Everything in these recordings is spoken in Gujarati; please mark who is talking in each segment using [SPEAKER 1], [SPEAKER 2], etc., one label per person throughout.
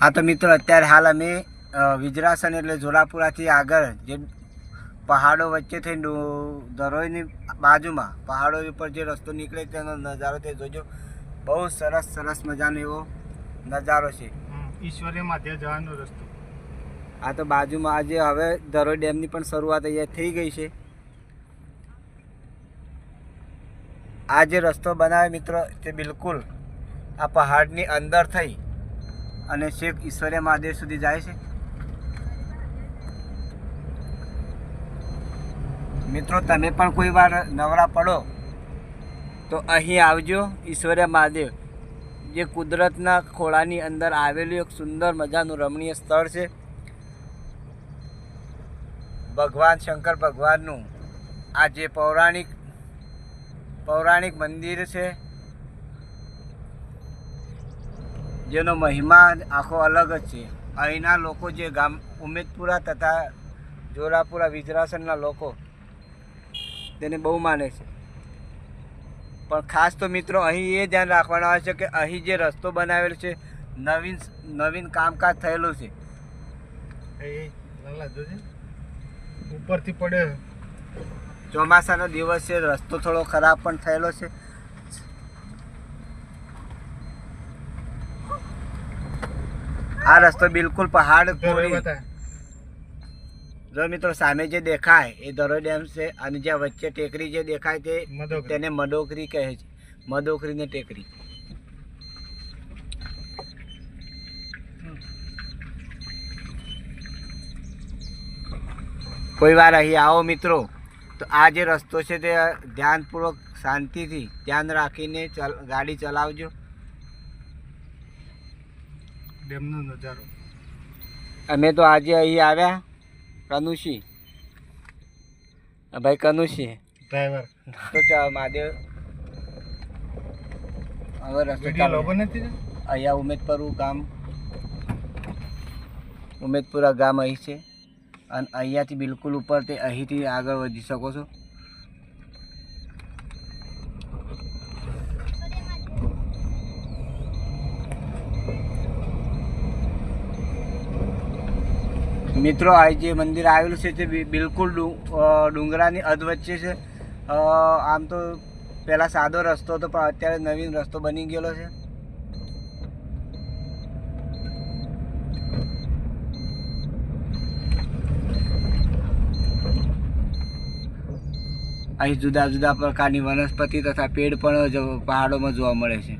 [SPEAKER 1] હા તો મિત્રો અત્યારે હાલ અમે વિજરાસન એટલે જોરાપુરાથી આગળ જે પહાડો વચ્ચે થઈને ધરોઈની દરોઈની બાજુમાં પહાડો ઉપર જે રસ્તો નીકળે તેનો નજારો તે જોજો. બહુ સરસ સરસ મજાનો એવો નજારો છે.
[SPEAKER 2] ઈશ્વરીય માધ્ય જવાનો રસ્તો.
[SPEAKER 1] આ તો બાજુમાં આજે હવે ધરોઈ ડેમની પણ શરૂઆત અહીંયા થઈ ગઈ છે. આ જે રસ્તો બનાવે મિત્રો તે બિલકુલ આ પહાડની અંદર થઈ. અને છેક ઈશ્વરીય મહાદેવ સુધી જાય છે. મિત્રો, તમે પણ કોઈ વાર નવરા પડો, તો અહીં આવજો ઈશ્વરીય મહાદેવ. જે કુદરતના ખોળાની અંદર આવેલું એક સુંદર મજાનું રમણીય સ્થળ છે. ભગવાન શંકર ભગવાનનું આ જે પૌરાણિક પૌરાણિક મંદિર છે જેનો મહિમા આખો અલગ જ છે. અહીંના લોકો જે ગામ ઉમેદપુરા તથા જોરાપુરા વિજરાસનના લોકો તેને બહુ માને છે. પણ ખાસ તો મિત્રો અહીં એ ધ્યાન રાખવાનું આવે છે કે અહીં જે રસ્તો બનાવેલો છે નવીન નવીન કામકાજ થયેલું છે.
[SPEAKER 2] ઉપરથી પડે.
[SPEAKER 1] ચોમાસાનો દિવસ છે રસ્તો થોડો ખરાબ પણ થયેલો છે. આ રસ્તો બિલકુલ પહાડ જો મિત્રો સામે જે દેખાય એ દરોઈ ડેમ છે અને જ્યાં વચ્ચે ટેકરી જે દેખાય તે તેને મડોકરી કહે છે. મડોકરી ને ટેકરી. કોઈ વાર અહીં આવો મિત્રો તો આ જે રસ્તો છે તે ધ્યાનપૂર્વક શાંતિથી ધ્યાન રાખીને ચલ ગાડી ચલાવજો.
[SPEAKER 2] ડેમનો નજારો.
[SPEAKER 1] અમે તો આજે અહીં આવ્યા કનુશી. ભાઈ કનુશી.
[SPEAKER 2] ડ્રાઈવર.
[SPEAKER 1] તો ચાલ મહાદેવ. હવે રસ્તો
[SPEAKER 2] વીડિયો નથી
[SPEAKER 1] અહીંયા ઉમેદપુરું ગામ. ઉમેદપુરા ગામ અહીં છે. અને અહીંયાથી બિલકુલ ઉપર તે અહીંથી આગળ વધી શકો છો. મિત્રો, આ જે મંદિર આવેલું છે તે બિલકુલ ડુંગરાની અધ વચ્ચે છે. આમ તો પહેલાં સાદો રસ્તો હતો, પણ અત્યારે નવીન રસ્તો બની ગયેલો છે. અહીં જુદા જુદા પ્રકારની વનસ્પતિ તથા પેડ પણ પહાડોમાં જોવા મળે છે.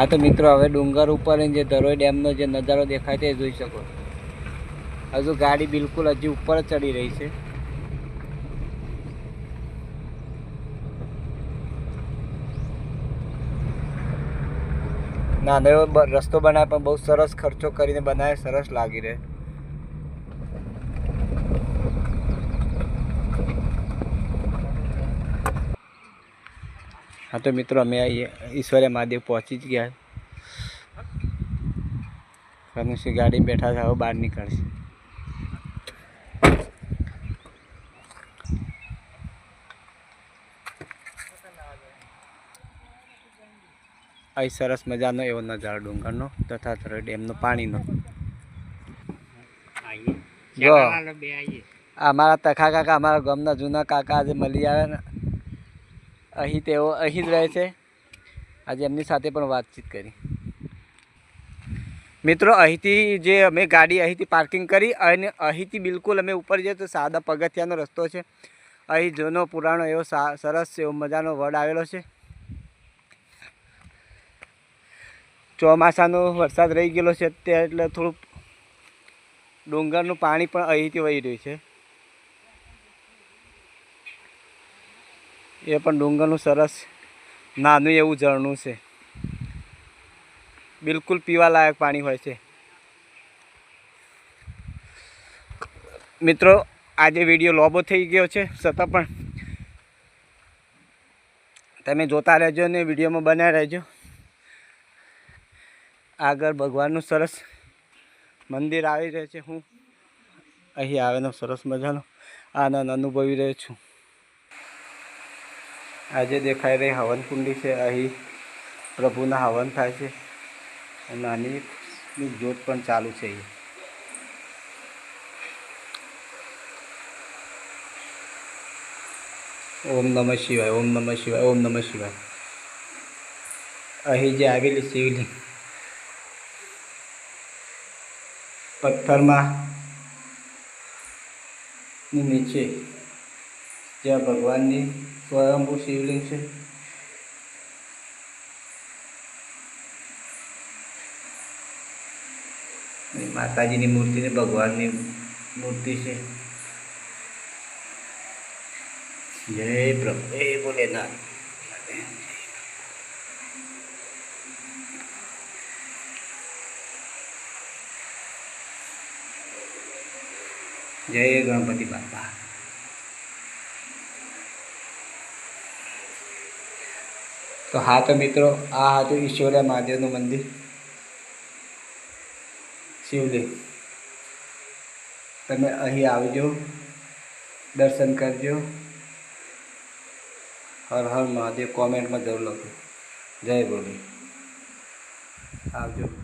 [SPEAKER 1] હા તો મિત્રો હવે ડુંગર ઉપર જે ધરોઈ ડેમનો જે નજારો દેખાય તે જોઈ શકો. હજુ ગાડી બિલકુલ હજી ઉપર જ ચડી રહી છે. ના એવો રસ્તો બનાવે પણ બહુ સરસ ખર્ચો કરીને બનાવે, સરસ લાગી રહે. હા તો મિત્રો અમે ઈશ્વરે મહાદેવ પહોંચી જ ગયા. રમેશભાઈ ગાડી બેઠા છે હવે બહાર નીકળશે. અહીં સરસ મજાનો એવો નજારો ડુંગરનો તથા ડેમનો પાણીનો. જો. આ અમારા તખા કાકા અમારા ગામના જૂના કાકા આજે મળી આવ્યા ને. અહીં તેઓ અહીં જ રહે છે. આજે એમની સાથે પણ વાતચીત કરી. મિત્રો, અહીંથી જે અમે ગાડી અહીંથી પાર્કિંગ કરી અને અહીંથી બિલકુલ અમે ઉપર જઈએ તો સાદા પગથિયાનો રસ્તો છે. અહીં જૂનો, પુરાણો એવો સરસ એવો મજાનો વડ આવેલો છે. ચોમાસાનો વરસાદ રહી ગયેલો છે અત્યારે એટલે થોડુંક ડુંગરનું પાણી પણ અહીંથી વહી રહ્યું છે. એ પણ ડુંગરનું સરસ નાનું એવું ઝરણું છે. બિલકુલ પીવાલાયક પાણી હોય છે. મિત્રો, આજે વીડિયો લોબો થઈ ગયો છે, છતાં પણ તમે જોતા રહેજો ને વિડીયોમાં બનાવી રહેજો. આગળ ભગવાનનું સરસ મંદિર આવી રહે છે. હું અહીં આવેલો સરસ મજાનો આનંદ અનુભવી રહ્યો છું. આજે દેખાઈ રહી હવન કુંડી છે. અહીં પ્રભુના હવન થાય છે. અને નાની જ્યોત પણ ચાલુ છે. અહીં ઓમ નમઃ શિવાય, ઓમ નમઃ શિવાય, ઓમ નમઃ શિવાય. અહીં જે આવેલી શિવલિંગ, પથ્થરમાં નીચે જ્યાં ભગવાનની સ્વયંભૂ શિવલિંગ છે અને માતાજીની મૂર્તિ ને ભગવાનની મૂર્તિ છે જય પ્રભુ જય ભોલેનાથ જય ગણપતિ બાપા તો હા તો મિત્રો, આ હતું ઈશ્વરા મહાદેવનું મંદિર. શિવલિંગ. તમે અહીં આવજો, દર્શન કરજો. હર હર મહાદેવ કોમેન્ટમાં જરૂર લખો જય બોલી. આવજો.